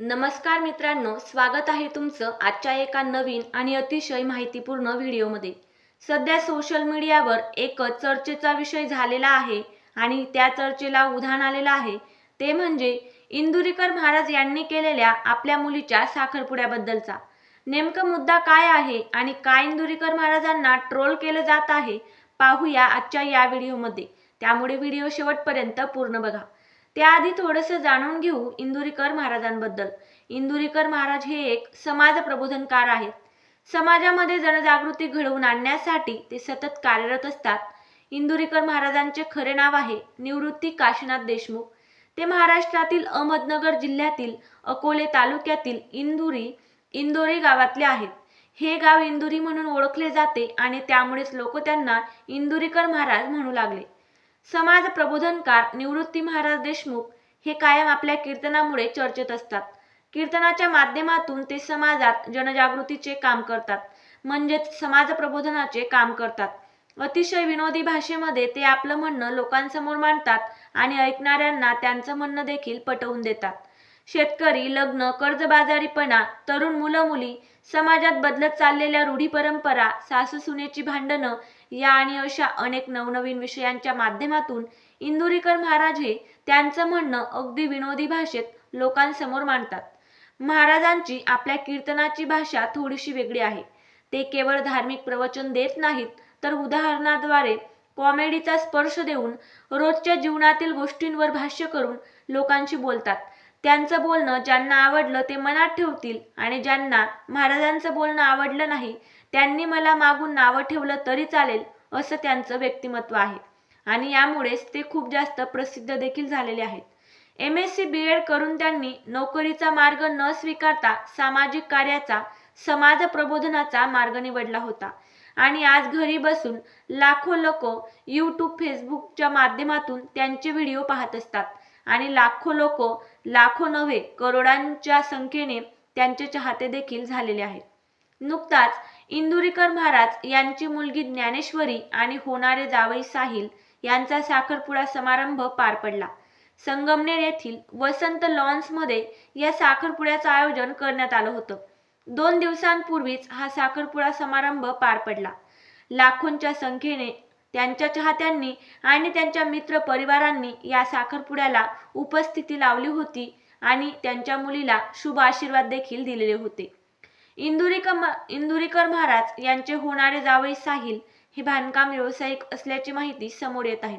नमस्कार मित्रांनो स्वागत आहे तुमचं आजच्या एका नवीन आणि अतिशय माहितीपूर्ण व्हिडिओमध्ये. सध्या सोशल मीडियावर एक चर्चेचा विषय झालेला आहे आणि त्या चर्चेला उधाण आलेलं आहे. ते म्हणजे इंदुरीकर महाराज यांनी केलेल्या आपल्या मुलीच्या साखरपुड्याबद्दलचा. नेमकं मुद्दा काय आहे आणि काय इंदुरीकर महाराजांना ट्रोल केलं जात आहे पाहूया आजच्या या व्हिडिओमध्ये. त्यामुळे व्हिडिओ शेवटपर्यंत पूर्ण बघा. त्याआधी थोडंसं जाणून घेऊ इंदुरीकर महाराजांबद्दल. इंदुरीकर महाराज हे एक समाज प्रबोधनकार आहेत. समाजामध्ये जनजागृती घडवून आणण्यासाठी ते सतत कार्यरत असतात. इंदुरीकर महाराजांचे खरे नाव आहे निवृत्ती काशीनाथ देशमुख. ते महाराष्ट्रातील अहमदनगर जिल्ह्यातील अकोले तालुक्यातील इंदुरी इंदोरी गावातले आहेत. हे गाव इंदुरी म्हणून ओळखले जाते आणि त्यामुळेच लोक त्यांना इंदुरीकर महाराज म्हणू लागले. समाज प्रबोधनकार निवृत्ती महाराज देशमुख हे कायम आपल्या कीर्तनामुळे चर्चेत असतात. कीर्तनाच्या माध्यमातून ते समाजात जनजागृतीचे काम करतात. म्हणजेच समाज प्रबोधनाचे काम करतात. अतिशय विनोदी भाषेमध्ये ते आपलं म्हणणं लोकांसमोर मांडतात आणि ऐकणाऱ्यांना त्यांचं म्हणणं देखील पटवून देतात. शेतकरी लग्न कर्जबाजारीपणा तरुण मुलं मुली समाजात बदलत चाललेल्या रूढी परंपरा सासू सुनेची भांडणं या आणि अशा अनेक नवनवीन विषयांच्या माध्यमातून इंदुरीकर महाराज हे त्यांचं म्हणणं अगदी विनोदी भाषेत लोकांसमोर मांडतात. महाराजांची आपल्या कीर्तनाची भाषा थोडीशी वेगळी आहे. ते केवळ धार्मिक प्रवचन देत नाहीत तर उदाहरणाद्वारे कॉमेडीचा स्पर्श देऊन रोजच्या जीवनातील गोष्टींवर भाष्य करून लोकांशी बोलतात. त्यांचं बोलणं ज्यांना आवडलं ते मनात ठेवतील. आणि ज्यांना महाराजांचं बोलणं आवडलं नाही त्यांनी मला मागून नावं ठेवलं तरी चालेल असं त्यांचं व्यक्तिमत्व आहे. आणि यामुळेच ते खूप जास्त प्रसिद्ध देखील झालेले आहेत. M S C B Ed करून त्यांनी नोकरीचा मार्ग न स्वीकारता सामाजिक कार्याचा समाज प्रबोधनाचा मार्ग निवडला होता. आणि आज घरी बसून लाखो लोक यूट्यूब फेसबुकच्या माध्यमातून त्यांचे व्हिडिओ पाहत असतात. आणि लाखो लोक लाखो नव्हे करोडांच्या संख्येने त्यांचे चाहते देखील झालेले आहेत. नुकताच इंदुरीकर महाराज यांची मुलगी ज्ञानेश्वरी आणि होणारे जावई साहिल यांचा साखरपुडा समारंभ पार पडला. संगमनेर येथील वसंत लॉन्समध्ये या साखरपुड्याचं आयोजन करण्यात आलं होतं. दोन दिवसांपूर्वीच हा साखरपुडा समारंभ पार पडला. लाखोंच्या संख्येने त्यांच्या चाहत्यांनी आणि त्यांच्या मित्र परिवारांनी या साखरपुड्याला उपस्थिती लावली होती आणि त्यांच्या मुलीला शुभ आशीर्वाद देखील दिलेले होते. इंदुरीकर इंदुरीकर महाराज यांचे होणारे जावई साहिल हे बांधकाम व्यावसायिक असल्याची माहिती समोर येत आहे.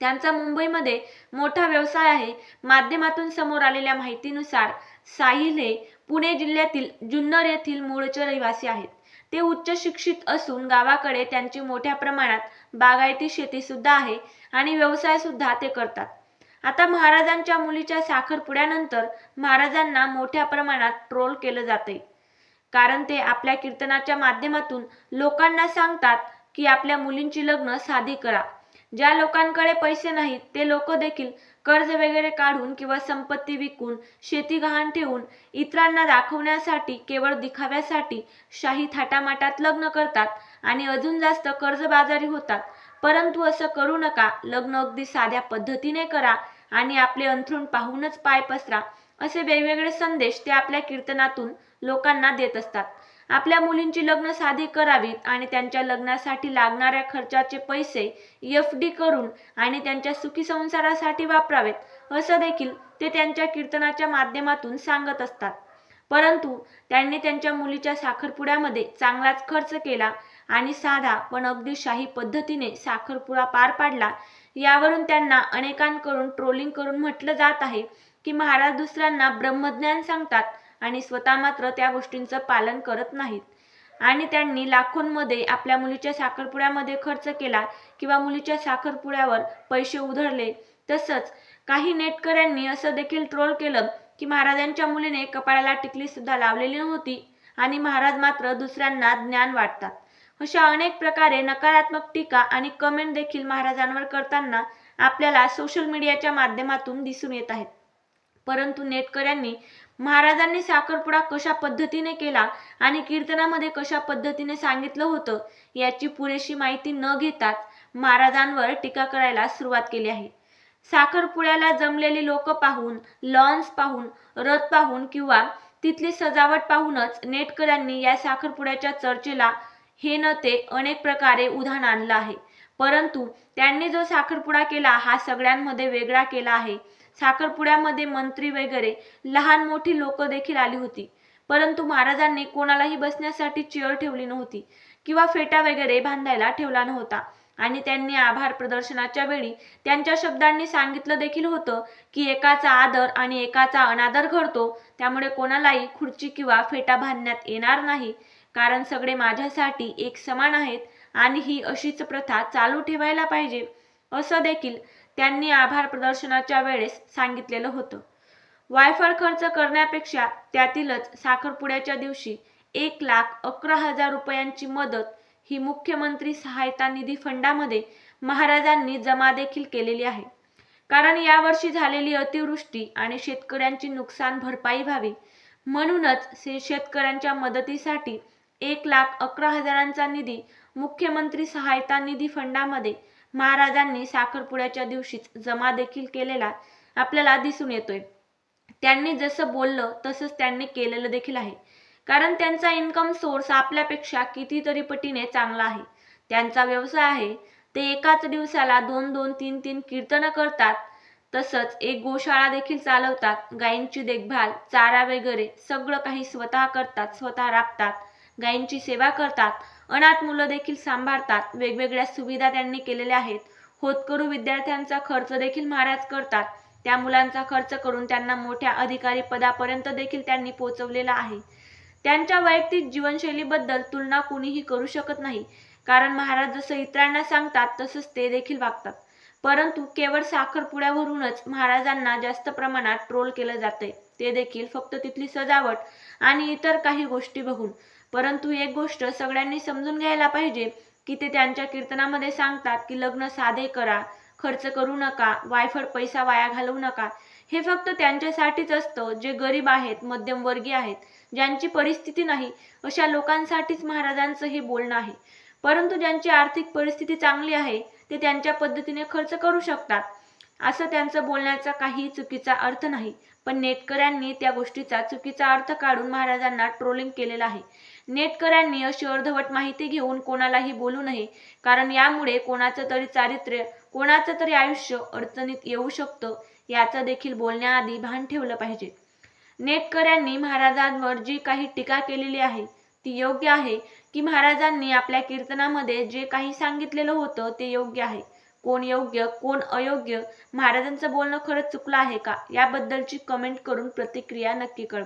त्यांचा मुंबईमध्ये मोठा व्यवसाय आहे. माध्यमातून समोर आलेल्या माहितीनुसार साहिल हे पुणे जिल्ह्यातील जुन्नर येथील मूळचे रहिवासी आहेत. ते उच्च शिक्षित असून गावाकडे त्यांची मोठ्या प्रमाणात बागायती शेती सुद्धा आहे आणि व्यवसाय सुद्धा ते करतात. आता महाराजांच्या मुलीच्या साखरपुड्यानंतर महाराजांना मोठ्या प्रमाणात ट्रोल केलं जाते. कारण ते आपल्या कीर्तनाच्या माध्यमातून लोकांना सांगतात की आपल्या मुलींची लग्न साधी करा. ज्या लोकांकडे पैसे नाहीत ते लोक देखील कर्ज वगैरे काढून किंवा संपत्ती विकून शेती गहाण ठेवून इतरांना दाखवण्यासाठी केवळ दिखाव्यासाठी शाही थाटामाटात लग्न करतात आणि अजून जास्त कर्जबाजारी होतात. परंतु असं करू नका लग्न अगदी साध्या पद्धतीने करा आणि आपले अंथरूण पाहूनच पाय पसरा असे वेगवेगळे संदेश ते आपल्या कीर्तनातून लोकांना देत असतात. आपल्या मुलींची लग्न साधी करावीत आणि त्यांच्या लग्नासाठी लागणाऱ्या खर्चाचे पैसे एफ डी करून आणि त्यांच्या सुखी संसारासाठी वापरावेत असं देखील ते त्यांच्या कीर्तनाच्या माध्यमातून सांगत असतात. परंतु त्यांनी त्यांच्या मुलीच्या साखरपुड्यामध्ये चांगलाच खर्च केला आणि साधा पण अगदी शाही पद्धतीने साखरपुडा पार पाडला यावरून त्यांना अनेकांकडून ट्रोलिंग करून म्हटलं जात आहे की महाराज दुसऱ्यांना ब्रह्मज्ञान सांगतात आणि स्वतः मात्र त्या गोष्टींचं पालन करत नाहीत. आणि त्यांनी लाखोंमध्ये आपल्या मुलीच्या साखरपुड्यामध्ये खर्च केला किंवा मुलीच्या साखरपुड्यावर पैसे उधळले. तसंच काही नेटकऱ्यांनी असं देखील ट्रोल केलं की महाराजांच्या मुलीने कपाळाला टिकली सुद्धा लावलेली नव्हती आणि महाराज मात्र दुसऱ्यांना ज्ञान वाटतात. अशा अनेक प्रकारे नकारात्मक टीका आणि कमेंट देखील महाराजांवर करताना आपल्याला सोशल मीडियाच्या माध्यमातून दिसून येत आहेत. परंतु नेटकऱ्यांनी महाराजांनी साखरपुडा कशा पद्धतीने केला आणि कीर्तनामध्ये कशा पद्धतीने सांगितलं होतं याची पुरेशी माहिती न घेताच महाराजांवर टीका करायला सुरुवात केली आहे. साखरपुड्याला जमलेली लोक पाहून लॉन्स पाहून रथ पाहून किंवा तिथली सजावट पाहूनच नेटकऱ्यांनी या साखरपुड्याच्या चर्चेला हे न ते अनेक प्रकारे उधाण आणलं आहे. परंतु त्यांनी जो साखरपुडा केला हा सगळ्यांमध्ये वेगळा केला आहे. साखरपुड्यामध्ये मंत्री वगैरे लहान मोठी लोक देखील आली होती. परंतु महाराजांनी कोणालाही बसण्यासाठी चेअर ठेवली नव्हती किंवा फेटा वगैरे बांधायला ठेवला नव्हता. आणि त्यांनी आभार प्रदर्शनाच्या वेळी त्यांच्या शब्दांनी सांगितलं देखील होतं की एकाचा आदर आणि एकाचा अनादर घडतो त्यामुळे कोणालाही खुर्ची किंवा फेटा बांधण्यात येणार नाही. कारण सगळे माझ्यासाठी एक समान आहेत आणि ही अशीच प्रथा चालू ठेवायला पाहिजे. असं देखील त्यांनी आभार प्रदर्शनाच्या वेळेस सांगितलेलं होतं. वायफळ खर्च करण्यापेक्षा त्यातीलच साखरपुड्याच्या दिवशी एक लाख अकरा हजार रुपयांची मदत ही मुख्यमंत्री सहायता निधी फंडामध्ये महाराजांनी जमा देखील केलेली आहे. कारण यावर्षी झालेली अतिवृष्टी आणि शेतकऱ्यांची नुकसान भरपाई व्हावी म्हणूनच शेतकऱ्यांच्या मदतीसाठी एक लाख अकरा हजारांचा निधी मुख्यमंत्री सहायता निधी फंडामध्ये महाराजांनी साखरपुड्याच्या दिवशीच जमा देखील केलेला आपल्याला दिसून येतोय. त्यांनी जसं बोललं तसंच त्यांनी केलेलं देखील आहे. कारण त्यांचा इन्कम सोर्स आपल्यापेक्षा कितीतरी पटीने चांगला आहे. त्यांचा व्यवसाय आहे. ते एकाच दिवसाला दोन दोन तीन तीन कीर्तनं करतात. तसंच एक गोशाळा देखील चालवतात. गायींची देखभाल चारा वगैरे सगळं काही स्वतः करतात स्वतः राबतात. गायींची सेवा करतात. अनाथ मुलं देखील सांभाळतात. वेगवेगळ्या सुविधा त्यांनी केलेल्या आहेत. होतकरू विद्यार्थ्यांचा खर्च देखील महाराज करतात. त्या मुलांचा खर्च करून त्यांना मोठ्या अधिकारी पदापर्यंत देखील त्यांनी पोहोचवलेला आहे. त्यांच्या वैयक्तिक जीवनशैलीबद्दल तुलना कुणीही करू शकत नाही. कारण महाराज जसं इतरांना सांगतात तसंच ते देखील वागतात. परंतु केवळ साखरपुड्यावरूनच महाराजांना जास्त प्रमाणात ट्रोल केलं जातंय. ते देखील फक्त तिथली सजावट आणि इतर काही गोष्टी बघून. परंतु एक गोष्ट सगळ्यांनी समजून घ्यायला पाहिजे की ते त्यांच्या कीर्तनामध्ये सांगतात की लग्न साधे करा खर्च करू नका वायफळ पैसा वाया घालवू नका. हे फक्त त्यांच्यासाठीच असतं जे गरीब आहेत मध्यमवर्गीय आहेत ज्यांची परिस्थिती नाही अशा लोकांसाठीच महाराजांचं हे बोलणं आहे. परंतु ज्यांची आर्थिक परिस्थिती चांगली आहे ते त्यांच्या पद्धतीने खर्च करू शकतात. असं त्यांचं बोलण्याचा काही चुकीचा अर्थ नाही. पण नेटकऱ्यांनी त्या गोष्टीचा चुकीचा अर्थ काढून महाराजांना ट्रोलिंग केलेलं आहे. नेटकऱ्यांनी अशी अर्धवट माहिती घेऊन कोणालाही बोलू नये कारण यामुळे कोणाचं तरी चारित्र्य कोणाचं तरी आयुष्य अडचणीत येऊ शकतं याचं देखील बोलण्याआधी भान ठेवलं पाहिजे. नेटकऱ्यांनी महाराजांवर जी काही टीका केलेली आहे ती योग्य आहे की महाराजांनी आपल्या कीर्तनामध्ये जे काही सांगितलेलं होतं ते योग्य आहे. कोण योग्य कोण अयोग्य? महाराजांचं बोलणं खरंच चुकलं आहे का? याबद्दलची कमेंट करून प्रतिक्रिया नक्की कळवा.